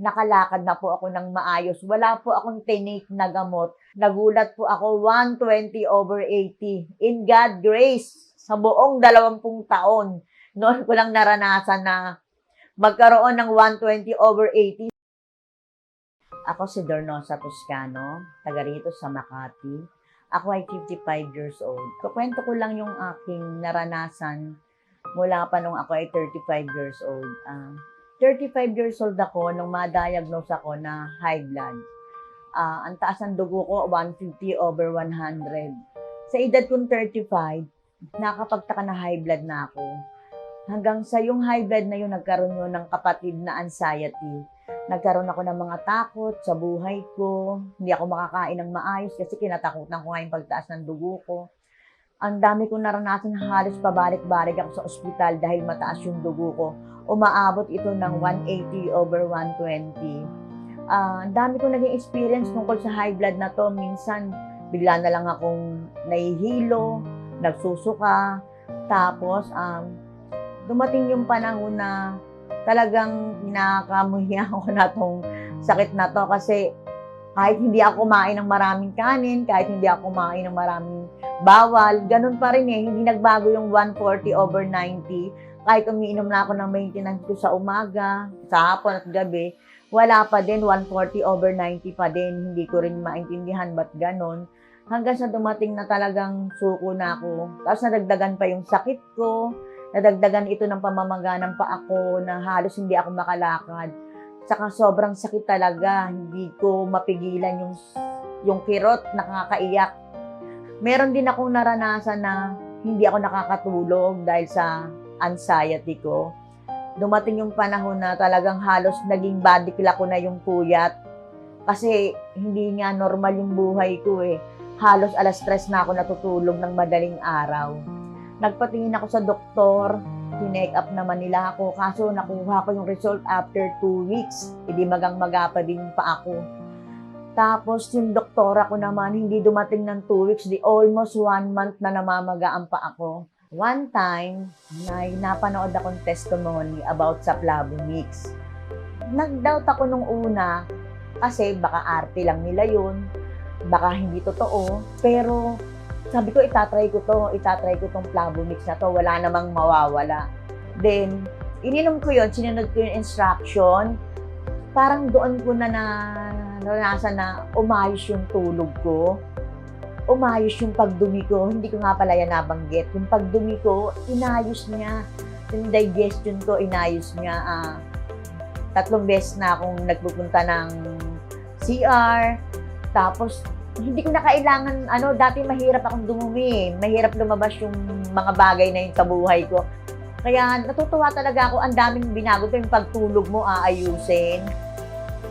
nakalakad na po ako ng maayos. Wala po akong tinake na gamot. Nagulat po ako 120 over 80. In God grace, sa buong 20 taon, noon ko lang naranasan na magkaroon ng 120 over 80. Ako si Dornosa Toscano, taga rito sa Makati. Ako ay 55 years old. Kukwento ko lang yung aking naranasan mula pa nung ako ay 35 years old. Ah, 35 years old ako nung ma-diagnose ako na high blood. Ah, ang taas ng dugo ko, 150 over 100. Sa edad kong 35, nakapagtaka na high blood na ako. Hanggang sa yung high blood na yun, nagkaroon yun ng kapatid na anxiety. Nagkaroon ako ng mga takot sa buhay ko. Hindi ako makakain ng maayos kasi kinatakutan ko nga yung pagtaas ng dugo ko. Ang dami kong naranasan, halos pabalik-balik ako sa ospital dahil mataas yung dugo ko. Umaabot ito ng 180 over 120. Ah, ang dami kong naging experience tungkol sa high blood na to. Minsan, bigla na lang akong nahihilo, nagsusuka. Tapos, um, dumating yung panahon na talagang hinakamuhiya ako na tong sakit na to kasi kahit hindi ako kumain ng maraming kanin, kahit hindi ako kumain ng maraming bawal, ganun pa rin eh. Hindi nagbago yung 140 over 90. Kahit umiinom na ako ng maintenance ko sa umaga, sa hapon at gabi, wala pa din, 140 over 90 pa din. Hindi ko rin maintindihan ba't ganun. Hanggang sa dumating na talagang suko na ako. Tapos nadagdagan pa yung sakit ko. Nadagdagan ito ng pamamaga ng pa ako na halos hindi ako makalakad. Saka sobrang sakit talaga. Hindi ko mapigilan yung, yung kirot, nakakaiyak. Meron din akong naranasan na hindi ako nakakatulog dahil sa anxiety ko. Dumating yung panahon na talagang halos naging body clock ko na yung puyat. Kasi hindi nga normal yung buhay ko eh. Halos alas stress na ako natutulog ng madaling araw. Nagpatingin ako sa doktor, tinake up naman nila ako. Kaso nakuha ko yung result after two weeks. Hindi magang magapa din pa ako. Tapos yung doktora ko naman, hindi dumating ng two weeks, di almost one month na namamagaan pa ako. One time, may napanood akong testimony about sa Plavomix. Nag-doubt ako nung una, kasi baka arte lang nila yun, baka hindi totoo, pero sabi ko, itatry ko to, itatry ko tong Plavomix na to, wala namang mawawala. Then, ininom ko yun, sinunod ko yung instruction, parang doon ko na na naranasan na umayos yung tulog ko. Umayos yung pagdumi ko. Hindi ko nga pala yan nabanggit. Yung pagdumi ko, inayos niya. Yung digestion ko, inayos niya. Ah, tatlong beses na akong nagpupunta ng CR. Tapos, hindi ko na kailangan, ano, dati mahirap akong dumumi. Mahirap lumabas yung mga bagay na yun sa buhay ko. Kaya natutuwa talaga ako, ang daming binago ko yung pagtulog mo aayusin.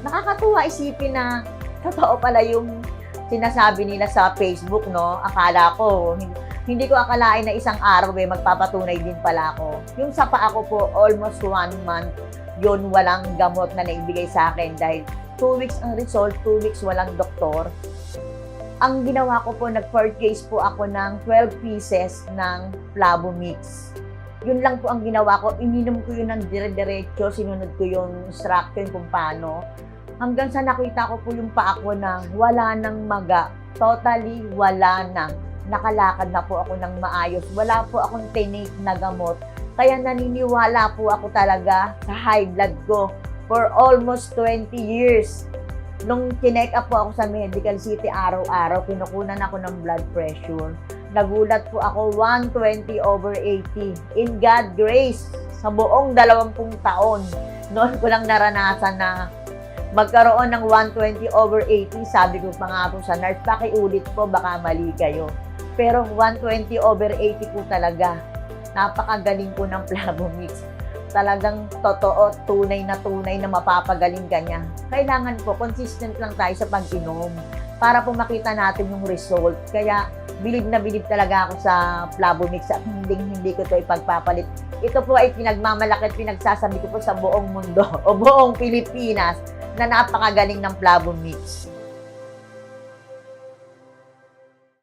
Nakakatuwa isipin na totoo pala yung sinasabi nila sa Facebook, no? Akala ko, hindi ko akalain na isang araw eh, magpapatunay din pala ako. Yung sa paa ko po, almost one month, yun walang gamot na naibigay sa akin dahil two weeks ang result, two weeks walang doktor. Ang ginawa ko po, nag-purchase po ako ng 12 pieces ng Plavomix. Yun lang po ang ginawa ko. Ininom ko yun ng dire-diretso, sinunod ko yung instruction kung paano. Hanggang sa nakita ko po yung paa ko na wala nang maga. Totally wala na. Nakalakad na po ako ng maayos. Wala po akong tinake na gamot. Kaya naniniwala po ako talaga sa high blood ko for almost 20 years. Nung kinake up po ako sa Medical City araw-araw, pinukunan ako ng blood pressure. Nagulat po ako 120 over 80. In God grace, sa buong 20 taon, noon ko lang naranasan na magkaroon ng 120 over 80. Sabi ko pa nga po sa nurse, pakiulit po, baka mali kayo. Pero 120 over 80 po talaga. Napakagaling po ng Plavomix. Talagang totoo, tunay na tunay na mapapagaling ka. Kailangan po, consistent lang tayo sa pag-inom para po makita natin yung result. Kaya, bilib na bilib talaga ako sa Plavomix at hindi, hindi ko to ipagpapalit. Ito po ay pinagmamalaki at pinagsasabi ko po sa buong mundo o buong Pilipinas na napakagaling ng Plavomix.